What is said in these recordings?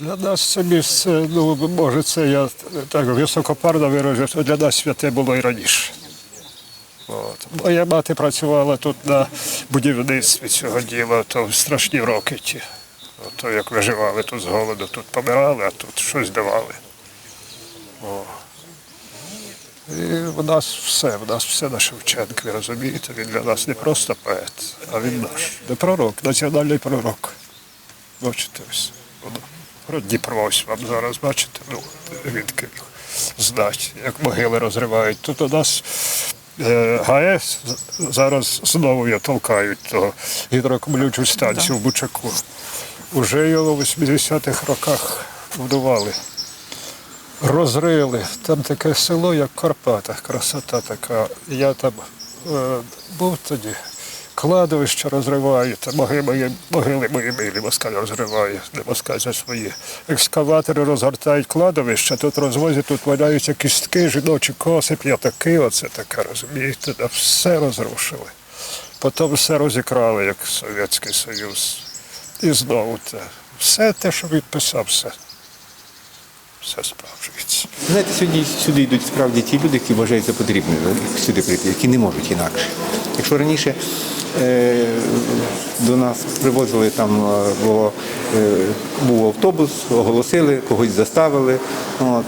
Для нас це місце, ну, може, це я так високопарно виражу, що для нас святе було і раніше. От. Моя мати працювала тут на будівництві цього діла, то страшні роки ті. То як виживали тут з голоду, тут помирали, а тут щось давали. О. І в нас все, в нас все на Шевченкові, розумієте? Він для нас не просто поет, а він наш. Не пророк, національний пророк. Бачите ось. Про Дніпро ось вам зараз бачите, ну, відки знать, як могили розривають. Тут у нас е, ГАЕС зараз знову я толкають то гідроакумулюючу станцію в Бучаку. Уже його в 80-х роках будували. Розрили. Там таке село, як Карпатах, красота така. Я там е, був тоді. Кладовище розривають, могили мої, могили мої милі москаль розриває, де москаль за свої. Екскаватори розгортають кладовище, тут розвозять, тут валяються кістки, жіночі коси, п'ятаки, оце таке, розумієте, да все розрушили. Потім все розікрали, як Совєтський Союз. І знову те. Все те, що відписав, все. Все справжується. Знаєте, сьогодні сюди йдуть справді ті люди, які вважають за потрібне сюди прийти, які не можуть інакше. Якщо раніше до нас привозили там, е, було, е, був автобус, оголосили, когось заставили. От.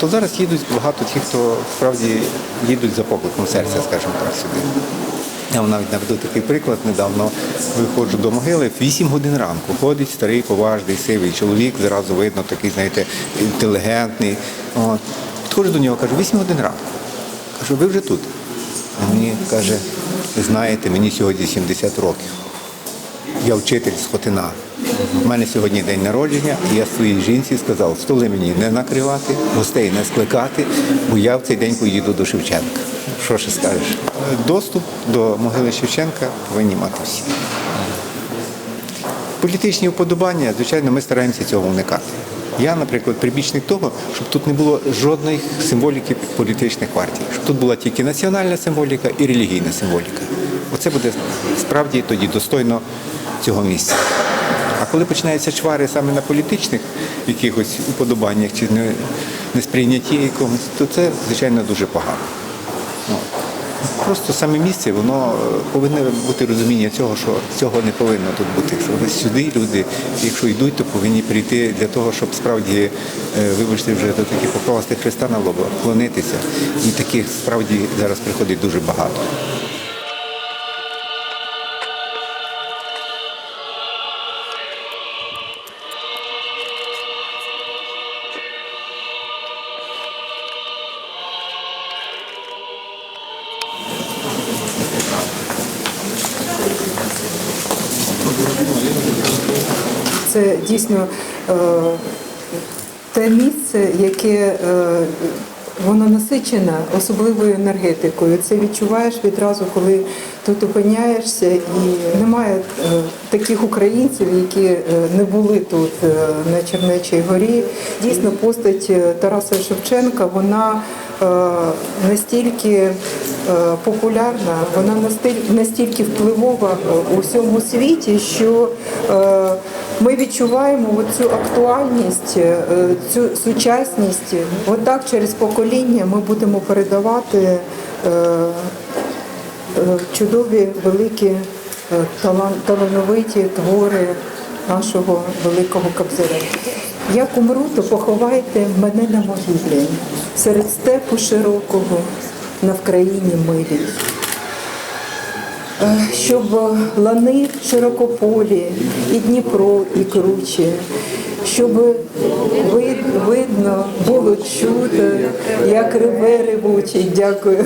То зараз їдуть багато тих, хто справді їдуть за покликом серця, скажімо так, сюди. Я вам навіть наведу такий приклад. Недавно виходжу до могили, в 8 годин ранку ходить старий, поважний, сивий чоловік, зразу видно, такий, знаєте, інтелігентний. От. Підходжу до нього, кажу, 8 годин ранку. Кажу, ви вже тут. Мені каже, ви знаєте, мені сьогодні 70 років. Я вчитель з Хотина. У мене сьогодні день народження, і я своїй жінці сказав, столи мені не накривати, гостей не скликати, бо я в цей день поїду до Шевченка. Що ще скажеш? Доступ до могили Шевченка повинні мати всі. Політичні вподобання, звичайно, ми стараємося цього уникати. Я, наприклад, прибічник того, щоб тут не було жодної символіки політичних партій, щоб тут була тільки національна символіка і релігійна символіка. Оце буде справді тоді достойно цього місця. А коли починаються чвари саме на політичних якихось уподобаннях чи не- несприйнятті якомусь, то це, звичайно, дуже погано. Просто саме місце, воно е, повинно бути розуміння цього, що цього не повинно тут бути. Що сюди люди, якщо йдуть, то повинні прийти для того, щоб справді, е, вибачте, вже до таких покласти Христа на лоба, вклонитися. І таких справді зараз приходить дуже багато. Це дійсно е, те місце, яке е, воно насичене особливою енергетикою. Це відчуваєш відразу, коли тут опиняєшся, і немає е, таких українців, які не були тут на Чернечій горі. Дійсно, постать Тараса Шевченка, вона настільки популярна, вона настільки впливова у всьому світі, що ми відчуваємо цю актуальність, е, цю сучасність. Отак через покоління ми будемо передавати е, е, чудові, великі, талановиті твори нашого великого кобзаря. Як умру, то поховайте мене на могилі серед степу широкого на Вкраїні милій. Е, Щоб лани широкополі, і Дніпро, і круче, щоб вид- видно було чути, як реве ревучий. Дякую.